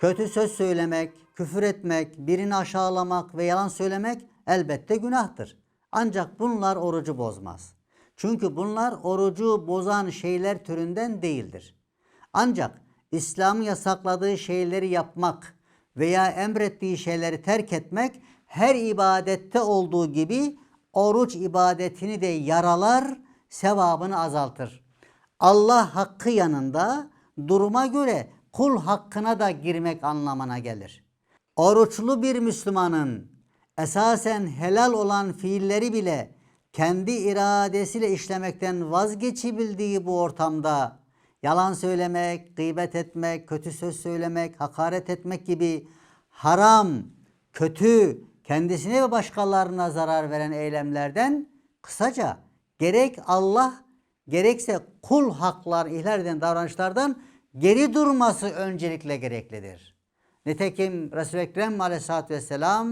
Kötü söz söylemek, küfür etmek, birini aşağılamak ve yalan söylemek elbette günahtır. Ancak bunlar orucu bozmaz. Çünkü bunlar orucu bozan şeyler türünden değildir. Ancak İslam'ın yasakladığı şeyleri yapmak veya emrettiği şeyleri terk etmek her ibadette olduğu gibi oruç ibadetini de yaralar, sevabını azaltır. Allah hakkı yanında duruma göre kul hakkına da girmek anlamına gelir. Oruçlu bir Müslümanın esasen helal olan fiilleri bile kendi iradesiyle işlemekten vazgeçebildiği bu ortamda yalan söylemek, gıybet etmek, kötü söz söylemek, hakaret etmek gibi haram, kötü, kendisine ve başkalarına zarar veren eylemlerden kısaca gerek Allah gerekse kul haklar ihlal eden davranışlardan geri durması öncelikle gereklidir. Nitekim Resul-i Ekrem aleyhissalatü vesselam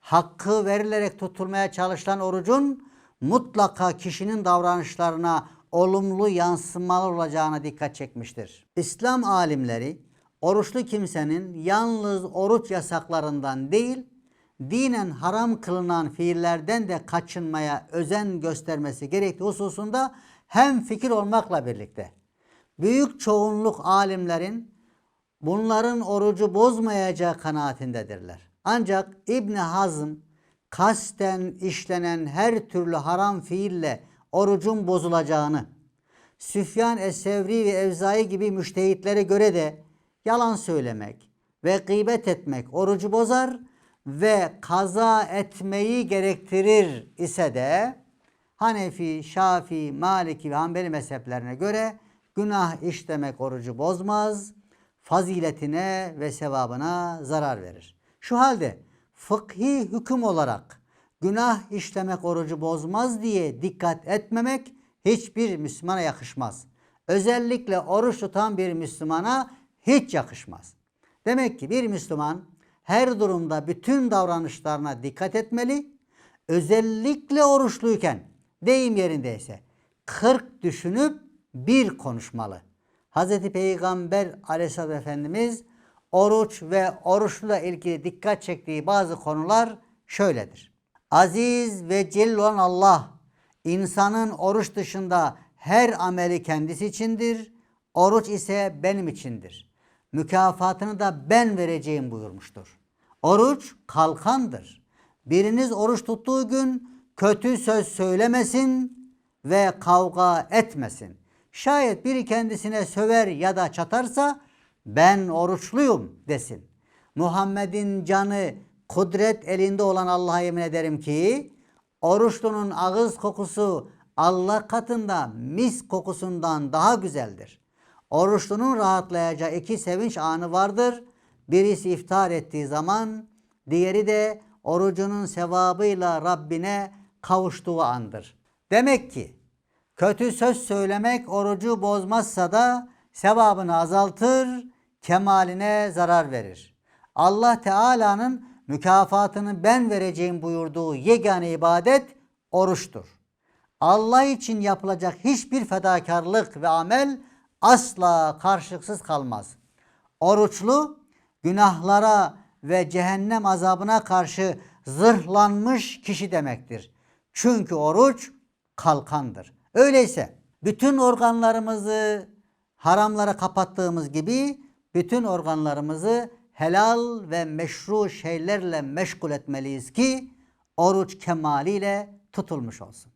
hakkı verilerek tutulmaya çalışılan orucun mutlaka kişinin davranışlarına olumlu yansımalar olacağına dikkat çekmiştir. İslam alimleri oruçlu kimsenin yalnız oruç yasaklarından değil, dinen haram kılınan fiillerden de kaçınmaya özen göstermesi gerektiği hususunda hem fikir olmakla birlikte büyük çoğunluk alimlerin bunların orucu bozmayacağı kanaatindedirler. Ancak İbn Hazm kasten işlenen her türlü haram fiille orucun bozulacağını, Süfyan Es-Sevri ve Evzai gibi müştehitlere göre de yalan söylemek ve gıybet etmek orucu bozar ve kaza etmeyi gerektirir ise de Hanefi, Şafii, Maliki ve Hanbeli mezheplerine göre günah işlemek orucu bozmaz, faziletine ve sevabına zarar verir. Şu halde fıkhi hüküm olarak günah işlemek orucu bozmaz diye dikkat etmemek hiçbir Müslümana yakışmaz. Özellikle oruç tutan bir Müslümana hiç yakışmaz. Demek ki bir Müslüman her durumda bütün davranışlarına dikkat etmeli. Özellikle oruçluyken deyim yerindeyse 40 düşünüp bir konuşmalı. Hz. Peygamber aleyhisselatü efendimiz oruç ve oruçla ilgili dikkat çektiği bazı konular şöyledir. Aziz ve celil olan Allah insanın oruç dışında her ameli kendisi içindir. Oruç ise benim içindir. Mükafatını da ben vereceğim buyurmuştur. Oruç kalkandır. Biriniz oruç tuttuğu gün kötü söz söylemesin ve kavga etmesin. Şayet biri kendisine söver ya da çatarsa ben oruçluyum desin. Muhammed'in canı kudret elinde olan Allah'a yemin ederim ki oruçlunun ağız kokusu Allah katında mis kokusundan daha güzeldir. Oruçlunun rahatlayacağı iki sevinç anı vardır. Birisi iftar ettiği zaman, diğeri de orucunun sevabıyla Rabbine kavuştuğu andır. Demek ki kötü söz söylemek orucu bozmazsa da sevabını azaltır, kemaline zarar verir. Allah Teala'nın mükafatını ben vereceğim buyurduğu yegane ibadet oruçtur. Allah için yapılacak hiçbir fedakarlık ve amel asla karşılıksız kalmaz. Oruçlu günahlara ve cehennem azabına karşı zırhlanmış kişi demektir. Çünkü oruç kalkandır. Öyleyse bütün organlarımızı haramlara kapattığımız gibi bütün organlarımızı helal ve meşru şeylerle meşgul etmeliyiz ki oruç kemaliyle tutulmuş olsun.